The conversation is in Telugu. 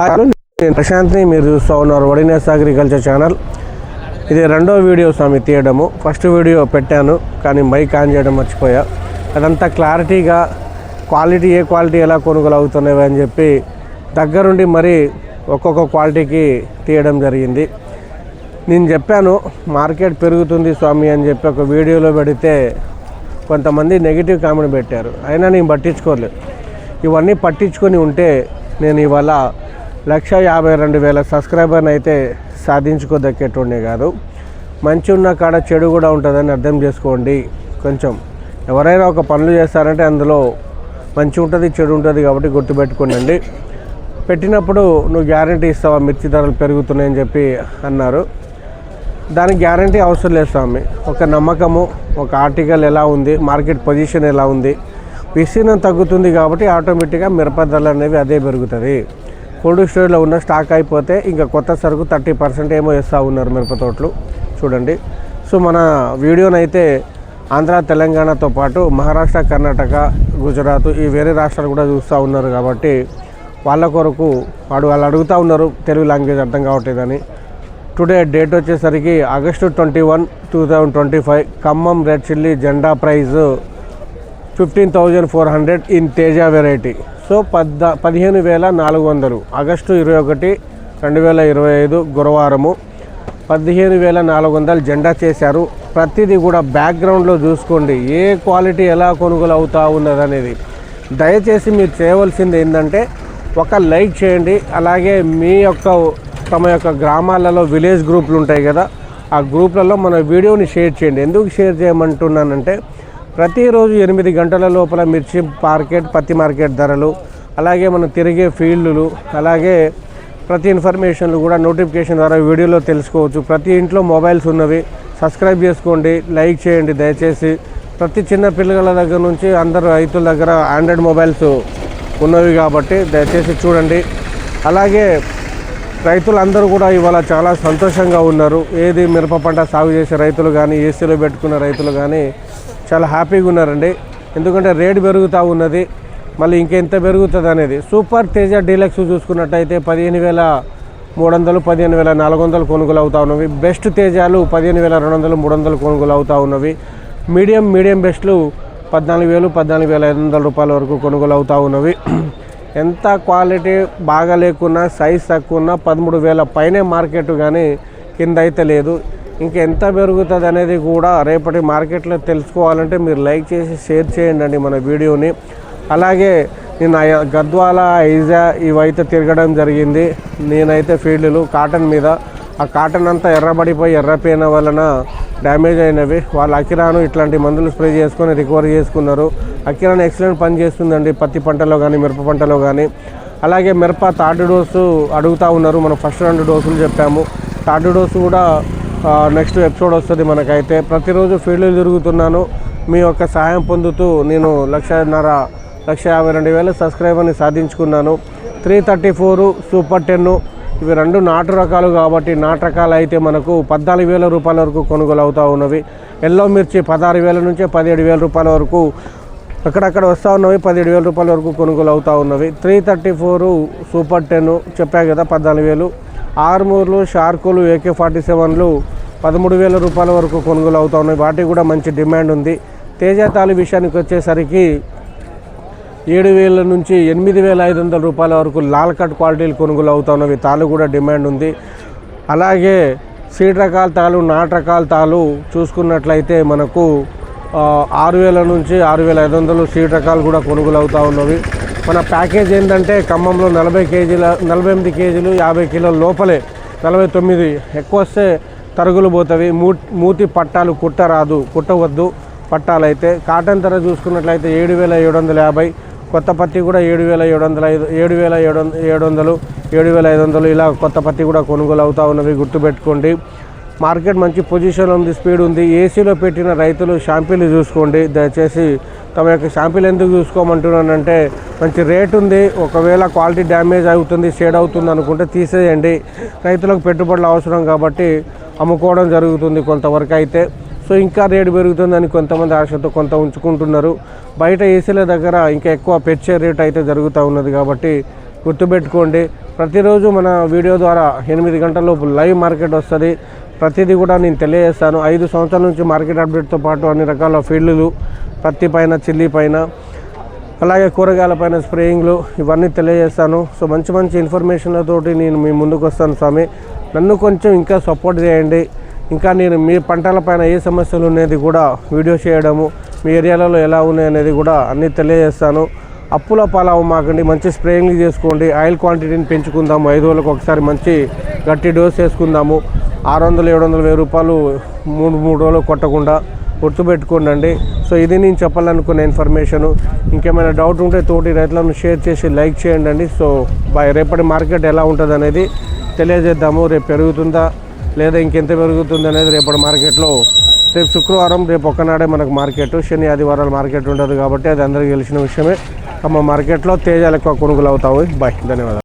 హలో నేను ప్రశాంత్ని. మీరు చూస్తూ ఉన్నారు వడినేస్ అగ్రికల్చర్ ఛానల్. ఇది రెండో వీడియో స్వామి తీయడము. ఫస్ట్ వీడియో పెట్టాను కానీ మైక్ ఆన్ చేయడం మర్చిపోయా. అదంతా క్లారిటీగా క్వాలిటీ ఏ క్వాలిటీ ఎలా కొనుగోలు అవుతున్నాయి అని చెప్పి దగ్గరుండి మరి ఒక్కొక్క క్వాలిటీకి తీయడం జరిగింది. నేను చెప్పాను మార్కెట్ పెరుగుతుంది స్వామి అని చెప్పి ఒక వీడియోలో పెడితే కొంతమంది నెగిటివ్ కామెంట్ పెట్టారు. అయినా నేను పట్టించుకోలేదు. ఇవన్నీ పట్టించుకొని ఉంటే నేను ఇవాళ లక్ష యాభై రెండు వేల సబ్స్క్రైబర్ని అయితే సాధించుకోదక్కేటోడే కాదు. మంచి ఉన్న కాడ చెడు కూడా ఉంటుందని అర్థం చేసుకోండి. కొంచెం ఎవరైనా ఒక పనులు చేస్తారంటే అందులో మంచి ఉంటుంది చెడు ఉంటుంది కాబట్టి గుర్తుపెట్టుకోనండి. పెట్టినప్పుడు నువ్వు గ్యారంటీ ఇస్తావా మిర్చి ధరలు పెరుగుతున్నాయని చెప్పి అన్నారు. దానికి గ్యారంటీ అవసరం లేదు స్వామి. ఒక నమ్మకము ఒక ఆర్టికల్ ఎలా ఉంది మార్కెట్ పొజిషన్ ఎలా ఉంది విస్తీర్ణం తగ్గుతుంది కాబట్టి ఆటోమేటిక్గా మిరప ధరలు అనేవి అదే పెరుగుతుంది. కోల్డ్ స్టోరేజ్లో ఉన్న స్టాక్ అయిపోతే ఇంకా కొత్త సరుకు థర్టీ పర్సెంట్ ఏమో ఇస్తూ ఉన్నారు మిరపతోటలు చూడండి. సో మన వీడియోనైతే ఆంధ్ర తెలంగాణతో పాటు మహారాష్ట్ర కర్ణాటక గుజరాత్ ఈ వేరే రాష్ట్రాలు కూడా చూస్తూ ఉన్నారు కాబట్టి వాళ్ళ కొరకు వాడు వాళ్ళు అడుగుతూ ఉన్నారు తెలుగు లాంగ్వేజ్ అర్థం కావట్లేదని. టుడే డేట్ వచ్చేసరికి August twenty one two thousand twenty five Khammam red chilli జెండా price fifteen thousand four hundred in Teja variety. So పద్ద పదిహేను వేల నాలుగు వందలు. ఆగస్టు ఇరవై ఒకటి రెండు వేల ఇరవై ఐదు గురువారము పదిహేను వేల నాలుగు వందలు జెండా చేశారు. ప్రతిదీ కూడా బ్యాక్గ్రౌండ్లో చూసుకోండి. ఏ క్వాలిటీ ఎలా కొనుగోలు అవుతా ఉన్నది అనేది దయచేసి మీరు చేయవలసింది ఏంటంటే ఒక లైక్ చేయండి. అలాగే మీ యొక్క తమ యొక్క గ్రామాలలో విలేజ్ గ్రూపులు ఉంటాయి కదా ఆ గ్రూప్లలో మన వీడియోని షేర్ చేయండి. ఎందుకు షేర్ చేయమంటున్నానంటే ప్రతిరోజు ఎనిమిది గంటల లోపల మిర్చి మార్కెట్ పత్తి మార్కెట్ ధరలు అలాగే మనం తిరిగే ఫీల్డ్లు అలాగే ప్రతి ఇన్ఫర్మేషన్లు కూడా నోటిఫికేషన్ ద్వారా వీడియోలో తెలుసుకోవచ్చు. ప్రతి ఇంట్లో మొబైల్స్ ఉన్నవి. సబ్స్క్రైబ్ చేసుకోండి లైక్ చేయండి దయచేసి. ప్రతి చిన్న పిల్లల దగ్గర నుంచి అందరు రైతుల దగ్గర ఆండ్రాయిడ్ మొబైల్స్ ఉన్నవి కాబట్టి దయచేసి చూడండి. అలాగే రైతులందరూ కూడా ఇవాళ చాలా సంతోషంగా ఉన్నారు. ఏది మిరప పంట సాగు చేసే రైతులు కానీ ఏసీలో పెట్టుకున్న రైతులు కానీ చాలా హ్యాపీగా ఉన్నారండి. ఎందుకంటే రేటు పెరుగుతూ ఉన్నది. మళ్ళీ ఇంకెంత పెరుగుతుంది అనేది. సూపర్ తేజ డీలక్స్ చూసుకున్నట్టయితే పదిహేను వేల మూడు వందలు పదిహేను వేల నాలుగు వందలు కొనుగోలు అవుతూ ఉన్నవి. బెస్ట్ తేజాలు పదిహేను వేల రెండు వందలు మూడు వందలు కొనుగోలు అవుతూ ఉన్నవి. మీడియం మీడియం బెస్ట్లు పద్నాలుగు వేలు పద్నాలుగు వేల ఐదు వందల రూపాయల వరకు కొనుగోలు అవుతూ ఉన్నవి. ఎంత క్వాలిటీ బాగా లేకున్నా సైజ్ తక్కువ ఉన్నా పదమూడు వేల పైనే మార్కెట్ కానీ కింద అయితే లేదు. ఇంకెంత పెరుగుతుంది అనేది కూడా రేపటి మార్కెట్లో తెలుసుకోవాలంటే మీరు లైక్ చేసి షేర్ చేయండి అండి మన వీడియోని. అలాగే నేను గద్వాల ఐజా ఇవైతే తిరగడం జరిగింది. నేనైతే ఫీల్డ్లు కాటన్ మీద. ఆ కాటన్ అంతా ఎర్రబడిపోయి ఎర్రపోయిన వలన డ్యామేజ్ అయినవి. వాళ్ళు అకిరాను ఇట్లాంటి మందులు స్ప్రే చేసుకొని రికవర్ చేసుకున్నారు. అకిరాన్ ఎక్సలెంట్ పని చేస్తుందండి పత్తి పంటలో కానీ మిరప పంటలో కానీ అలాగే మిరప థర్డ్ డోసు అడుగుతూ ఉన్నారు. మనం ఫస్ట్ రెండు డోసులు చెప్పాము. థర్డ్ డోసు కూడా నెక్స్ట్ ఎపిసోడ్ వస్తుంది మనకైతే. ప్రతిరోజు ఫీల్డ్లు తిరుగుతున్నాను. మీ యొక్క సహాయం పొందుతూ నేను లక్షన్నర లక్ష యాభై రెండు వేల సబ్స్క్రైబర్ని సాధించుకున్నాను. Three thirty four super ten ఇవి రెండు నాటు రకాలు కాబట్టి నాటు రకాలు అయితే మనకు పద్నాలుగు వేల రూపాయల వరకు కొనుగోలు అవుతూ ఉన్నవి. ఎల్లో మిర్చి పదహారు వేల నుంచి పదిహేడు వేల రూపాయల వరకు అక్కడక్కడ వస్తూ ఉన్నవి పదిహేడు వేల రూపాయల వరకు కొనుగోలు అవుతూ ఉన్నవి. Three thirty four super ten చెప్పా కదా పద్నాలుగు వేలు. ఆర్మూర్లు షార్కులు ఏకే ఫార్టీ సెవెన్లు పదమూడు వేల రూపాయల వరకు కొనుగోలు అవుతా ఉన్నాయి. వాటికి కూడా మంచి డిమాండ్ ఉంది. తేజ తాలి విషయానికి వచ్చేసరికి ఏడు వేల నుంచి ఎనిమిది వేల ఐదు వందల రూపాయల వరకు లాల్ కట్ క్వాలిటీలు కొనుగోలు అవుతా ఉన్నవి. తాలు కూడా డిమాండ్ ఉంది. అలాగే సీడ్ రకాల తాళు నాటు రకాల తాళు చూసుకున్నట్లయితే మనకు ఆరు వేల నుంచి ఆరు వేల ఐదు వందలు సీడ్ రకాలు కూడా కొనుగోలు అవుతూ ఉన్నవి. మన ప్యాకేజ్ ఏంటంటే ఖమ్మంలో నలభై కేజీల నలభై ఎనిమిది కేజీలు యాభై కిలోల లోపలే నలభై తొమ్మిది. ఎక్కువ వస్తే తరుగులు పోతవి. మూ మూతి పట్టాలు కుట్టరాదు కుట్టవద్దు పట్టాలైతే. కాటన్ ధర చూసుకున్నట్లయితే ఏడు వేల ఏడు వందల యాభై. కొత్త పత్తి కూడా ఏడు వేల ఏడు వందల ఐదు ఏడు వేల ఏడు వంద ఏడు వందలు ఏడు వేల ఐదు వందలు ఇలా కొత్త పత్తి కూడా కొనుగోలు అవుతా ఉన్నవి గుర్తుపెట్టుకోండి. మార్కెట్ మంచి పొజిషన్ ఉంది స్పీడ్ ఉంది. ఏసీలో పెట్టిన రైతులు షాంపీలు చూసుకోండి. దయచేసి తమ యొక్క షాంపీలు ఎందుకు చూసుకోమంటున్నానంటే మంచి రేట్ ఉంది ఒకవేళ క్వాలిటీ డ్యామేజ్ అవుతుంది షేడ్ అవుతుంది అనుకుంటే తీసేయండి. రైతులకు పెట్టుబడులు అవసరం కాబట్టి అమ్ముకోవడం జరుగుతుంది కొంతవరకు అయితే. సో ఇంకా రేటు పెరుగుతుందని కొంతమంది ఆశతో కొంత ఉంచుకుంటున్నారు. బయట ఏసీల దగ్గర ఇంకా ఎక్కువ పెచ్చే రేట్ అయితే జరుగుతూ ఉన్నది కాబట్టి గుర్తుపెట్టుకోండి. ప్రతిరోజు మన వీడియో ద్వారా ఎనిమిది గంటల లోపు లైవ్ మార్కెట్ వస్తుంది. ప్రతిదీ కూడా నేను తెలియజేస్తాను. ఐదు సంవత్సరాల నుంచి మార్కెట్ అప్డేట్తో పాటు అన్ని రకాల ఫీల్డ్లు పత్తి పైన చిల్లీ పైన అలాగే కూరగాయల పైన స్ప్రేయింగ్లు ఇవన్నీ తెలియజేస్తాను. సో మంచి మంచి ఇన్ఫర్మేషన్లతోటి నేను మీ ముందుకు వస్తాను స్వామి. నన్ను కొంచెం ఇంకా సపోర్ట్ చేయండి. ఇంకా నేను మీ పంటల పైన ఏ సమస్యలు అనేది కూడా వీడియో చేయడము మీ ఏరియాలలో ఎలా ఉన్నాయి అనేది కూడా అన్నీ తెలియజేస్తాను. అప్పుల పాలవ మాకండి మంచి స్ప్రేయింగ్లు చేసుకోండి. ఆయిల్ క్వాంటిటీని పెంచుకుందాము. ఐదు రోజులకు ఒకసారి మంచి గట్టి డోస్ వేసుకుందాము ఆరు వందలు ఏడు వందలు వెయ్యి రూపాయలు మూడు మూడు రోజులు కొట్టకుండా గుర్తుపెట్టుకోండి సో ఇది నేను చెప్పాలనుకున్న ఇన్ఫర్మేషన్. ఇంకేమైనా డౌట్ ఉంటే తోటి రైతులను షేర్ చేసి లైక్ చేయండి అండి సో బై రేపటి మార్కెట్ ఎలా ఉంటుంది అనేది తెలియజేద్దాము. రేపు పెరుగుతుందా లేదా ఇంకెంత పెరుగుతుంది అనేది రేపటి మార్కెట్లో రేపు శుక్రవారం రేపు ఒక్కనాడే మనకు మార్కెట్. శని ఆదివారాలు మార్కెట్ ఉండదు కాబట్టి అది అందరికీ తెలిసిన విషయమే. అమ్మ మార్కెట్లో తేజాలు ఎక్కువ కొనుగోలు అవుతాయి బాయ్ ధన్యవాదాలు.